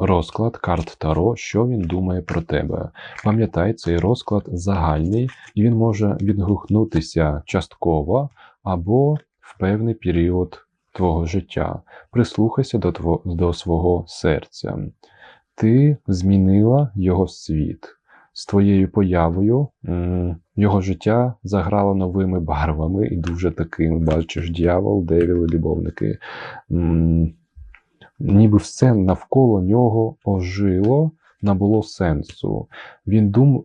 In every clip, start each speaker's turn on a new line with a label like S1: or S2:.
S1: розклад карт Таро, що він думає про тебе. Пам'ятай, цей розклад загальний, і він може відгукнутися частково або в певний період твого життя. Прислухайся до, тво, до свого серця. Ти змінила його світ. З твоєю появою його життя заграло новими барвами і дуже такими, бачиш, дьявол, девіл, любовники. Ніби все навколо нього ожило, набуло сенсу. Він дум,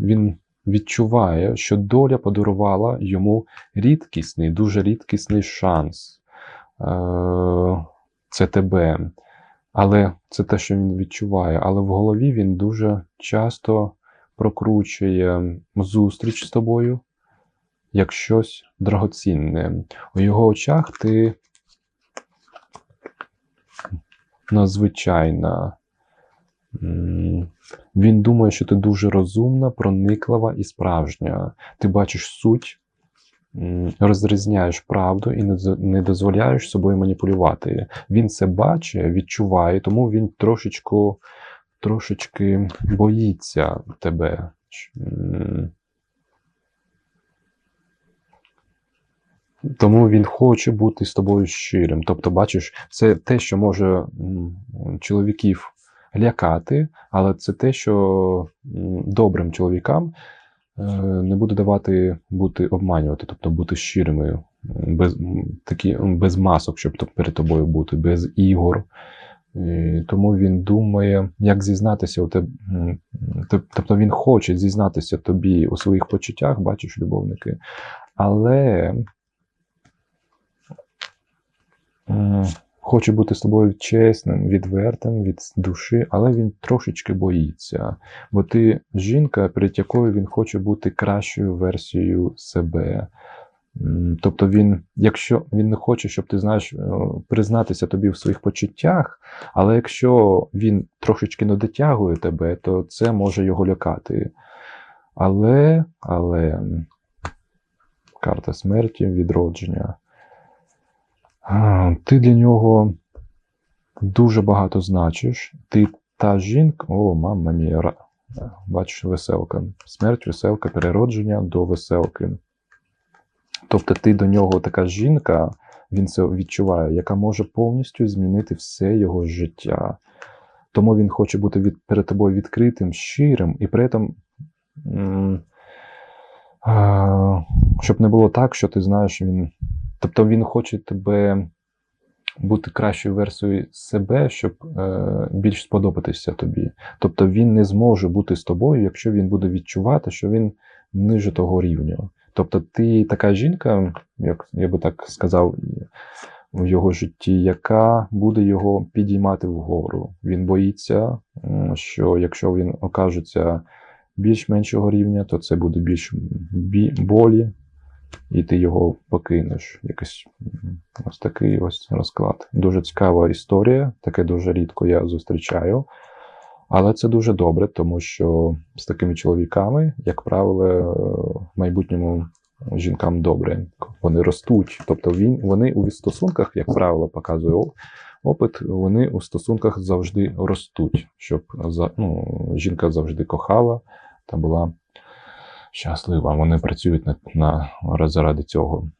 S1: він відчуває, що доля подарувала йому рідкісний, дуже рідкісний шанс. Е, Це тебе. Але це те, що він відчуває. Але в голові він дуже часто прокручує зустріч з тобою як щось драгоцінне. У його очах ти надзвичайна. Він думає, що ти дуже розумна, прониклива і справжня. Ти бачиш суть, розрізняєш правду і не дозволяєш собою маніпулювати. Він це бачить, відчуває, тому він трошечку, трошечки боїться тебе. Тому він хоче бути з тобою щирим. Тобто, бачиш, це те, що може чоловіків лякати, але це те, що добрим чоловікам е, не буде давати бути обманювати, тобто бути щирими, без, такі, без масок, щоб перед тобою бути, без ігор. І тому він думає, як зізнатися у тебе. Тобто він хоче зізнатися тобі у своїх почуттях, бачиш, любовники, але м, хоче бути з тобою чесним, відвертим від душі, але він трошечки боїться. Бо ти жінка, перед якою він хоче бути кращою версією себе. Тобто він, якщо він не хоче, щоб ти знаєш, е, признатися тобі в своїх почуттях, але якщо він трошечки не дотягує тебе, то це може його лякати. Але, але карта смерті, відродження. Ти для нього дуже багато значиш. Ти та жінка, о, мама мія, бачиш, веселка. Смерть, веселка, переродження до веселки. Тобто ти до нього така жінка, він це відчуває, яка може повністю змінити все його життя. Тому він хоче бути від, перед тобою відкритим, щирим, і при а, щоб не було так, що ти знаєш, він. Тобто він хоче тебе бути кращою версією себе, щоб е, більш сподобатися тобі. Тобто він не зможе бути з тобою, якщо він буде відчувати, що він ниже того рівня. Тобто ти така жінка, як я би так сказав, в його житті, яка буде його підіймати вгору. Він боїться, що якщо він окажеться більш-меншого рівня, то це буде більш болі, і ти його покинеш. Якось ось такий ось розклад. Дуже цікава історія, таке дуже рідко я зустрічаю. Але це дуже добре, тому що з такими чоловіками, як правило, е, в майбутньому жінкам добре. Вони ростуть. Тобто він, вони у стосунках, як правило, показує опит, вони у стосунках завжди ростуть, щоб ну, жінка завжди кохала та була щаслива. Вони працюють на, на заради цього.